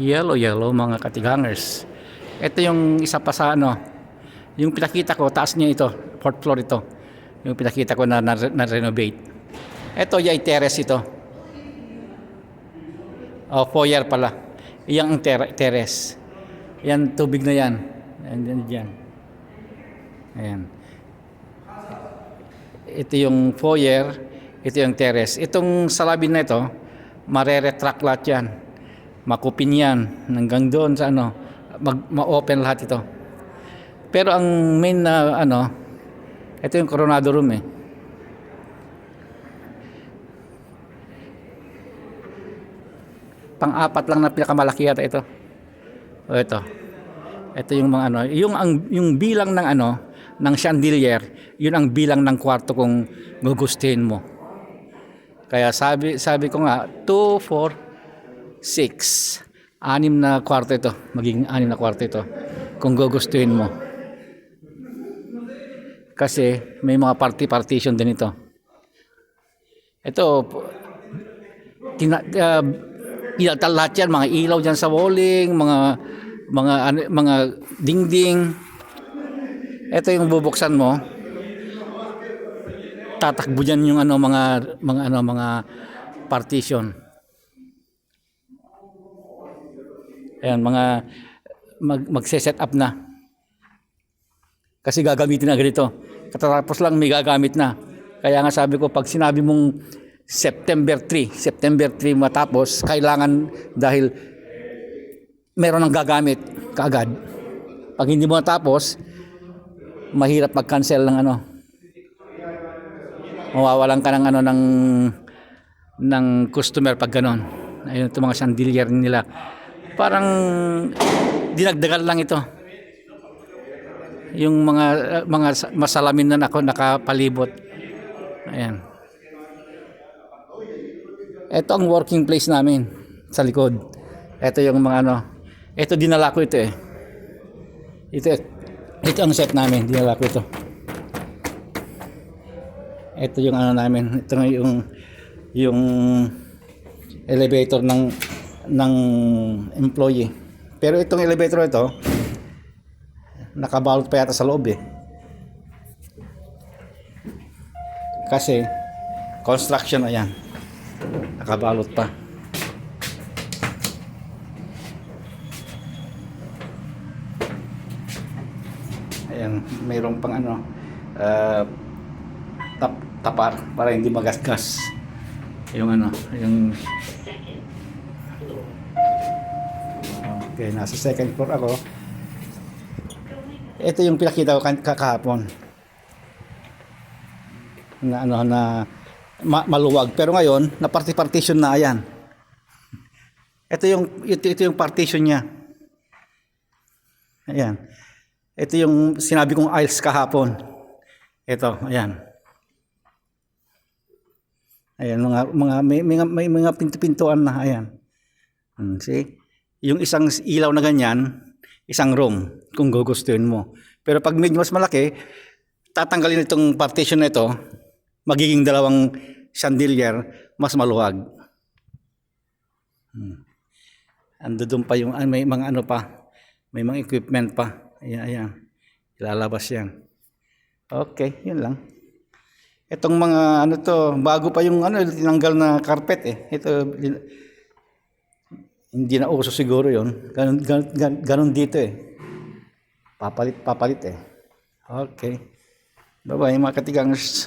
Yellow, yellow mga katigangers. Ito yung isa pa sa ano, yung pinakita ko, taas niya ito, fourth floor ito. Yung pinakita ko na, na, na. Ito, yay terrace ito. Oh, foyer pala. Iyang ang ter- terrace. Yan, tubig na yan. Yan, yan, yan. Ayan. Ito yung foyer, ito yung terrace. Itong salabin na ito, mareretract lahat yan. Makupin yan hanggang doon sa ano, mag, ma-open lahat ito. Pero ang main na ano, ito yung Coronado Room eh. Pang-apat lang na pinakamalaki yata ito. O ito. Ito yung mga ano, yung ang yung bilang ng ano ng chandelier, yun ang bilang ng kwarto kung gugustuhin mo. Kaya sabi sabi ko nga 2 4 6 anim na kwarto ito, magiging anim na kwarto ito kung gugustuhin mo. Kasi may mga party partition din ito. Ito tina, uh, Ilatal lahat yan, mga ilaw dyan sa walling, mga mga ano, mga dingding. Ito yung bubuksan mo. Tatakbo dyan yung ano mga mga ano mga partition. Ayan, mga mag magse-set up na. Kasi gagamitin na ganito. Katatapos lang may gagamit na. Kaya nga sabi ko pag sinabi mong September 3, September 3 matapos, kailangan dahil meron ng gagamit kaagad. Pag hindi mo natapos, mahirap mag-cancel ng ano. Mawawalan ka ng ano ng ng customer pag ganon. Ayun ito mga chandelier nila. Parang dinagdagan lang ito. Yung mga mga masalamin na nako nakapalibot. Ayan. Ito ang working place namin sa likod. Ito yung mga ano. Ito dinala ko ito eh. Ito, ito ang set namin. Dinala ko ito. Ito yung ano namin. Ito yung yung elevator ng ng employee. Pero itong elevator ito nakabalot pa yata sa loob eh. Kasi construction ayan nakabalot pa ayan mayroong pang ano uh, tap, tapar para hindi magasgas yung ano yung okay nasa second floor ako ito yung pinakita ko kakahapon na ano na ma- maluwag. Pero ngayon, na party partition na ayan. Ito yung ito, ito yung partition niya. Ayan. Ito yung sinabi kong aisles kahapon. Ito, ayan. Ayan mga mga may, may, may mga pinto-pintuan na ayan. Hmm, see? Yung isang ilaw na ganyan, isang room kung gugustuhin mo. Pero pag medyo mas malaki, tatanggalin itong partition na ito, magiging dalawang chandelier, mas maluwag. Hmm. Ando doon pa yung, ah, may mga ano pa, may mga equipment pa. Ayan, ayan. Ilalabas yan. Okay, yun lang. Itong mga ano to, bago pa yung ano, tinanggal na carpet eh. Ito, hindi na uso siguro yon. Ganun, ganun, ganun, dito eh. Papalit, papalit eh. Okay. Bye-bye mga katigangers.